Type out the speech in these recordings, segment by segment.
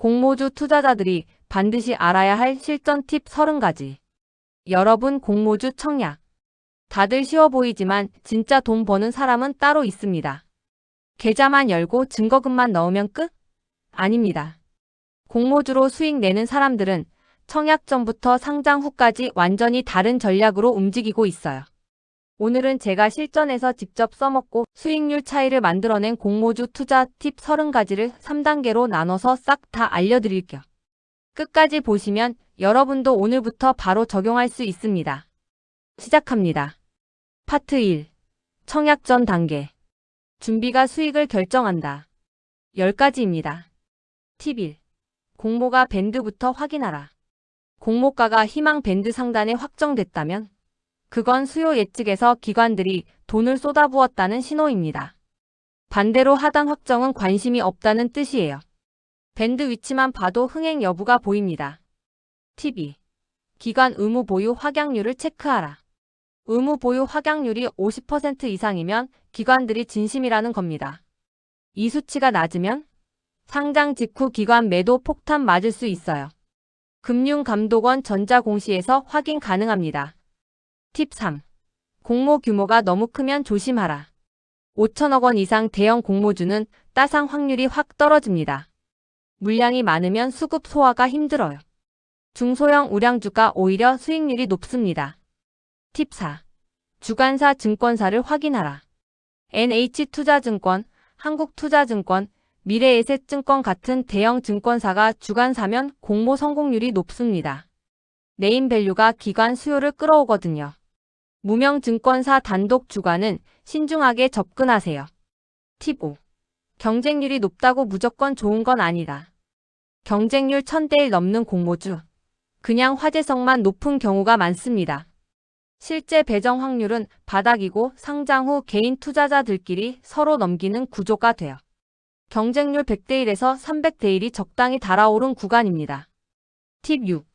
공모주 투자자들이 반드시 알아야 할 실전 팁 30가지. 여러분 공모주 청약. 다들 쉬워 보이지만 진짜 돈 버는 사람은 따로 있습니다. 계좌만 열고 증거금만 넣으면 끝? 아닙니다. 공모주로 수익 내는 사람들은 청약 전부터 상장 후까지 완전히 다른 전략으로 움직이고 있어요. 오늘은 제가 실전에서 직접 써먹고 수익률 차이를 만들어낸 공모주 투자 팁 30가지를 3단계로 나눠서 싹 다 알려드릴게요. 끝까지 보시면 여러분도 오늘부터 바로 적용할 수 있습니다. 시작합니다. 파트 1. 청약 전 단계. 준비가 수익을 결정한다. 10가지입니다. 팁 1. 공모가 밴드부터 확인하라. 공모가가 희망 밴드 상단에 확정됐다면 그건 수요 예측에서 기관들이 돈을 쏟아부었다는 신호입니다. 반대로 하단 확정은 관심이 없다는 뜻이에요. 밴드 위치만 봐도 흥행 여부가 보입니다. 팁 2. 기관 의무 보유 확약률을 체크하라. 의무 보유 확약률이 50% 이상이면 기관들이 진심이라는 겁니다. 이 수치가 낮으면 상장 직후 기관 매도 폭탄 맞을 수 있어요. 금융감독원 전자공시에서 확인 가능합니다. 팁 3. 공모 규모가 너무 크면 조심하라. 5천억 원 이상 대형 공모주는 따상 확률이 확 떨어집니다. 물량이 많으면 수급 소화가 힘들어요. 중소형 우량주가 오히려 수익률이 높습니다. 팁 4. 주관사 증권사를 확인하라. NH투자증권, 한국투자증권, 미래에셋증권 같은 대형 증권사가 주관사면 공모 성공률이 높습니다. 네임밸류가 기관 수요를 끌어오거든요. 무명 증권사 단독 주관은 신중하게 접근하세요. 팁 5. 경쟁률이 높다고 무조건 좋은 건 아니다. 경쟁률 1000대 1 넘는 공모주. 그냥 화제성만 높은 경우가 많습니다. 실제 배정 확률은 바닥이고 상장 후 개인 투자자들끼리 서로 넘기는 구조가 돼요. 경쟁률 100대 1에서 300대 1이 적당히 달아오른 구간입니다. 팁 6.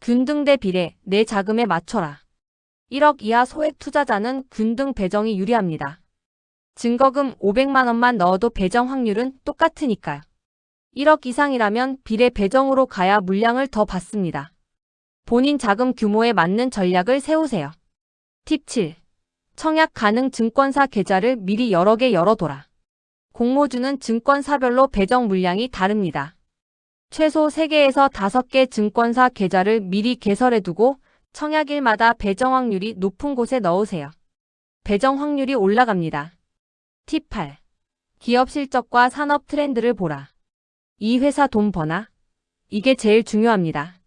균등 대 비례, 내 자금에 맞춰라. 1억 이하 소액 투자자는 균등 배정이 유리합니다. 증거금 500만 원만 넣어도 배정 확률은 똑같으니까요. 1억 이상이라면 비례 배정으로 가야 물량을 더 받습니다. 본인 자금 규모에 맞는 전략을 세우세요. 팁 7. 청약 가능 증권사 계좌를 미리 여러 개 열어둬라. 공모주는 증권사별로 배정 물량이 다릅니다. 최소 3개에서 5개 증권사 계좌를 미리 개설해두고 청약일마다 배정 확률이 높은 곳에 넣으세요. 배정 확률이 올라갑니다. 팁 8. 기업 실적과 산업 트렌드를 보라. 이 회사 돈 버나? 이게 제일 중요합니다.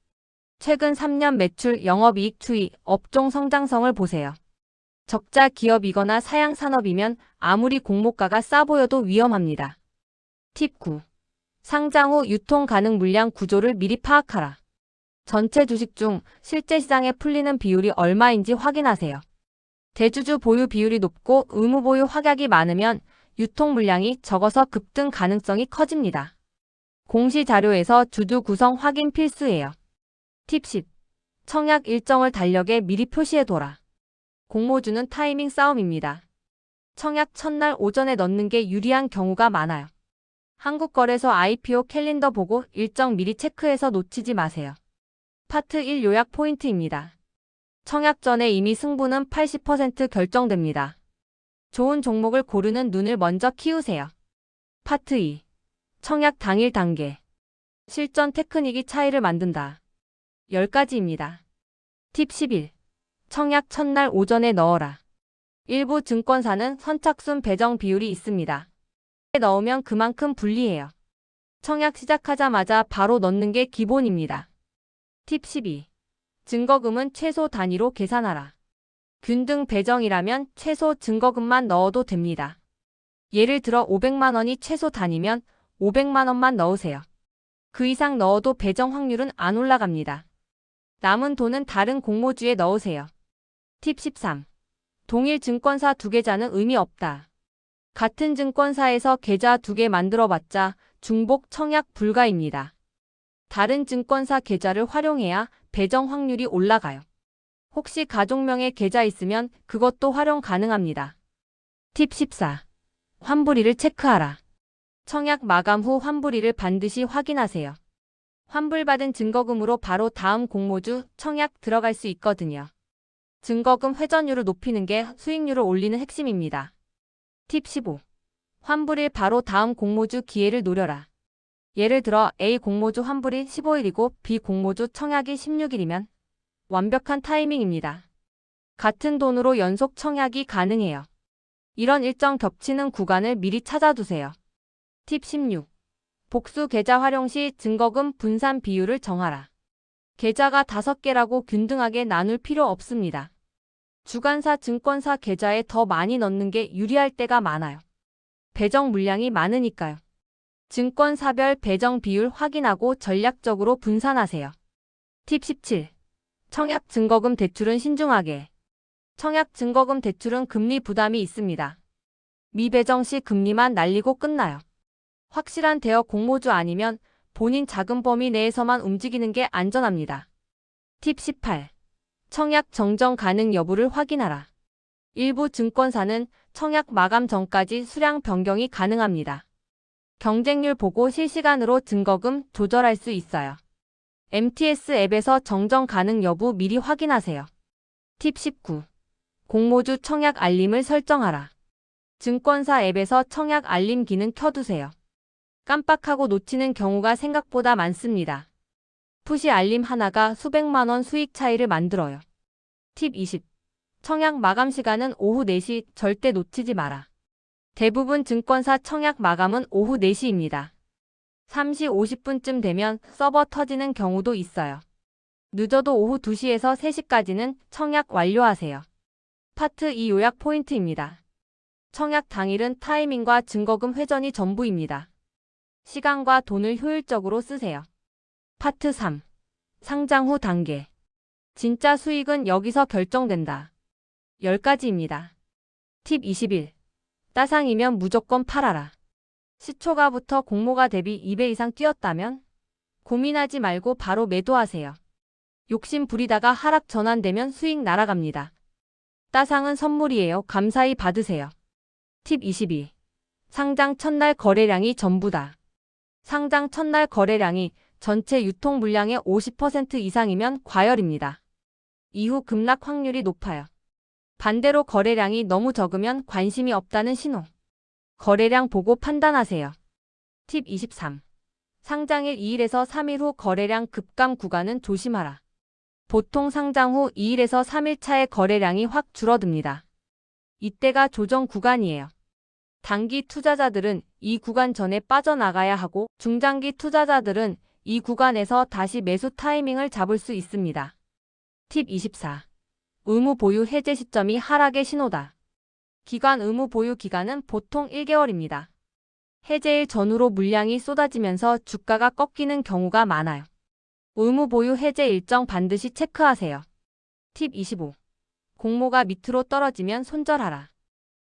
최근 3년 매출, 영업이익 추이, 업종 성장성을 보세요. 적자 기업이거나 사양 산업이면 아무리 공모가가 싸 보여도 위험합니다. 팁 9. 상장 후 유통 가능 물량 구조를 미리 파악하라. 전체 주식 중 실제 시장에 풀리는 비율이 얼마인지 확인하세요. 대주주 보유 비율이 높고 의무 보유 확약이 많으면 유통 물량이 적어서 급등 가능성이 커집니다. 공시 자료에서 주주 구성 확인 필수예요. 팁 10. 청약 일정을 달력에 미리 표시해둬라. 공모주는 타이밍 싸움입니다. 청약 첫날 오전에 넣는 게 유리한 경우가 많아요. 한국거래소 IPO 캘린더 보고 일정 미리 체크해서 놓치지 마세요. 파트 1 요약 포인트입니다. 청약 전에 이미 승부는 80% 결정됩니다. 좋은 종목을 고르는 눈을 먼저 키우세요. 파트 2 청약 당일 단계 실전 테크닉이 차이를 만든다. 10가지입니다. 팁 11. 청약 첫날 오전에 넣어라. 일부 증권사는 선착순 배정 비율이 있습니다. 넣으면 그만큼 불리해요. 청약 시작하자마자 바로 넣는 게 기본입니다. 팁 12. 증거금은 최소 단위로 계산하라. 균등 배정이라면 최소 증거금만 넣어도 됩니다. 예를 들어 500만 원이 최소 단위면 500만 원만 넣으세요. 그 이상 넣어도 배정 확률은 안 올라갑니다. 남은 돈은 다른 공모주에 넣으세요. 팁 13. 동일 증권사 두 계좌는 의미 없다. 같은 증권사에서 계좌 두 개 만들어봤자 중복 청약 불가입니다. 다른 증권사 계좌를 활용해야 배정 확률이 올라가요. 혹시 가족명의 계좌 있으면 그것도 활용 가능합니다. 팁 14. 환불일을 체크하라. 청약 마감 후 환불일을 반드시 확인하세요. 환불받은 증거금으로 바로 다음 공모주 청약 들어갈 수 있거든요. 증거금 회전율을 높이는 게 수익률을 올리는 핵심입니다. 팁 15. 환불일 바로 다음 공모주 기회를 노려라. 예를 들어 A 공모주 환불이 15일이고 B 공모주 청약이 16일이면 완벽한 타이밍입니다. 같은 돈으로 연속 청약이 가능해요. 이런 일정 겹치는 구간을 미리 찾아두세요. 팁 16. 복수 계좌 활용 시 증거금 분산 비율을 정하라. 계좌가 5개라고 균등하게 나눌 필요 없습니다. 주간사 증권사 계좌에 더 많이 넣는 게 유리할 때가 많아요. 배정 물량이 많으니까요. 증권사별 배정 비율 확인하고 전략적으로 분산하세요. 팁 17. 청약 증거금 대출은 신중하게. 청약 증거금 대출은 금리 부담이 있습니다. 미배정 시 금리만 날리고 끝나요. 확실한 대여 공모주 아니면 본인 자금 범위 내에서만 움직이는 게 안전합니다. 팁 18. 청약 정정 가능 여부를 확인하라. 일부 증권사는 청약 마감 전까지 수량 변경이 가능합니다. 경쟁률 보고 실시간으로 증거금 조절할 수 있어요. MTS 앱에서 정정 가능 여부 미리 확인하세요. 팁 19. 공모주 청약 알림을 설정하라. 증권사 앱에서 청약 알림 기능 켜두세요. 깜빡하고 놓치는 경우가 생각보다 많습니다. 푸시 알림 하나가 수백만 원 수익 차이를 만들어요. 팁 20. 청약 마감 시간은 오후 4시 절대 놓치지 마라. 대부분 증권사 청약 마감은 오후 4시입니다. 3시 50분쯤 되면 서버 터지는 경우도 있어요. 늦어도 오후 2시에서 3시까지는 청약 완료하세요. 파트 2 요약 포인트입니다. 청약 당일은 타이밍과 증거금 회전이 전부입니다. 시간과 돈을 효율적으로 쓰세요. 파트 3. 상장 후 단계. 진짜 수익은 여기서 결정된다. 10가지입니다. 팁 21. 따상이면 무조건 팔아라. 시초가부터 공모가 대비 2배 이상 뛰었다면 고민하지 말고 바로 매도하세요. 욕심 부리다가 하락 전환되면 수익 날아갑니다. 따상은 선물이에요. 감사히 받으세요. 팁 22. 상장 첫날 거래량이 전부다. 상장 첫날 거래량이 전체 유통 물량의 50% 이상이면 과열입니다. 이후 급락 확률이 높아요. 반대로 거래량이 너무 적으면 관심이 없다는 신호. 거래량 보고 판단하세요. 팁 23. 상장일 2일에서 3일 후 거래량 급감 구간은 조심하라. 보통 상장 후 2일에서 3일 차에 거래량이 확 줄어듭니다. 이때가 조정 구간이에요. 단기 투자자들은 이 구간 전에 빠져나가야 하고 중장기 투자자들은 이 구간에서 다시 매수 타이밍을 잡을 수 있습니다. 팁 24. 의무 보유 해제 시점이 하락의 신호다. 기관 의무 보유 기간은 보통 1개월입니다. 해제일 전후로 물량이 쏟아지면서 주가가 꺾이는 경우가 많아요. 의무 보유 해제 일정 반드시 체크하세요. 팁 25. 공모가 밑으로 떨어지면 손절하라.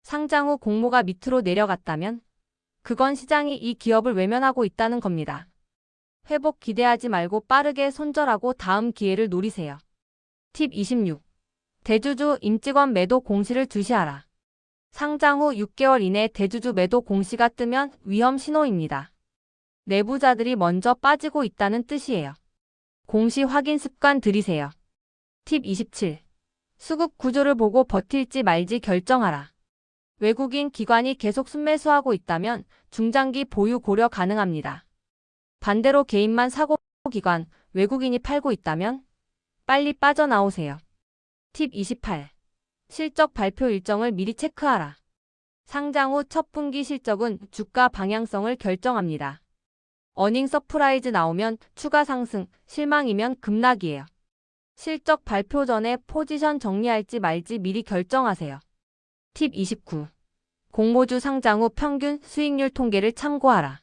상장 후 공모가 밑으로 내려갔다면 그건 시장이 이 기업을 외면하고 있다는 겁니다. 회복 기대하지 말고 빠르게 손절하고 다음 기회를 노리세요. 팁 26. 대주주 임직원 매도 공시를 주시하라. 상장 후 6개월 이내 대주주 매도 공시가 뜨면 위험 신호입니다. 내부자들이 먼저 빠지고 있다는 뜻이에요. 공시 확인 습관 들이세요. 팁 27. 수급 구조를 보고 버틸지 말지 결정하라. 외국인 기관이 계속 순매수하고 있다면 중장기 보유 고려 가능합니다. 반대로 개인만 사고 기관, 외국인이 팔고 있다면 빨리 빠져나오세요. 팁 28. 실적 발표 일정을 미리 체크하라. 상장 후 첫 분기 실적은 주가 방향성을 결정합니다. 어닝 서프라이즈 나오면 추가 상승, 실망이면 급락이에요. 실적 발표 전에 포지션 정리할지 말지 미리 결정하세요. 팁 29. 공모주 상장 후 평균 수익률 통계를 참고하라.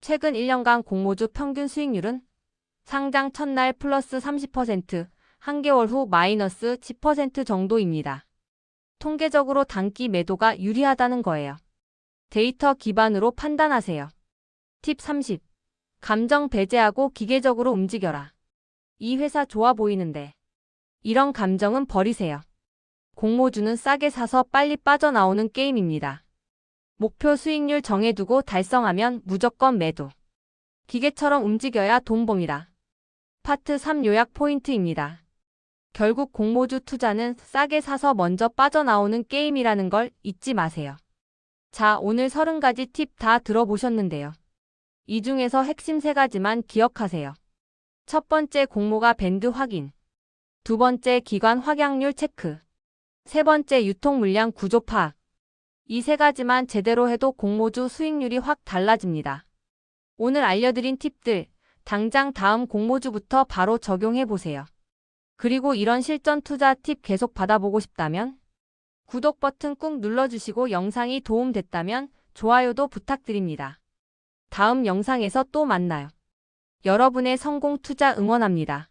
최근 1년간 공모주 평균 수익률은 상장 첫날 플러스 30%, 한개월 후 마이너스 10% 정도입니다. 통계적으로 단기 매도가 유리하다는 거예요. 데이터 기반으로 판단하세요. 팁 30. 감정 배제하고 기계적으로 움직여라. 이 회사 좋아 보이는데. 이런 감정은 버리세요. 공모주는 싸게 사서 빨리 빠져나오는 게임입니다. 목표 수익률 정해두고 달성하면 무조건 매도. 기계처럼 움직여야 돈 범이다. 파트 3 요약 포인트입니다. 결국 공모주 투자는 싸게 사서 먼저 빠져나오는 게임이라는 걸 잊지 마세요. 자, 오늘 30가지 팁 다 들어보셨는데요. 이 중에서 핵심 3가지만 기억하세요. 첫 번째 공모가 밴드 확인. 두 번째 기관 확약률 체크. 세 번째 유통 물량 구조 파악. 이 세 가지만 제대로 해도 공모주 수익률이 확 달라집니다. 오늘 알려드린 팁들, 당장 다음 공모주부터 바로 적용해 보세요. 그리고 이런 실전 투자 팁 계속 받아보고 싶다면 구독 버튼 꾹 눌러주시고 영상이 도움됐다면 좋아요도 부탁드립니다. 다음 영상에서 또 만나요. 여러분의 성공 투자 응원합니다.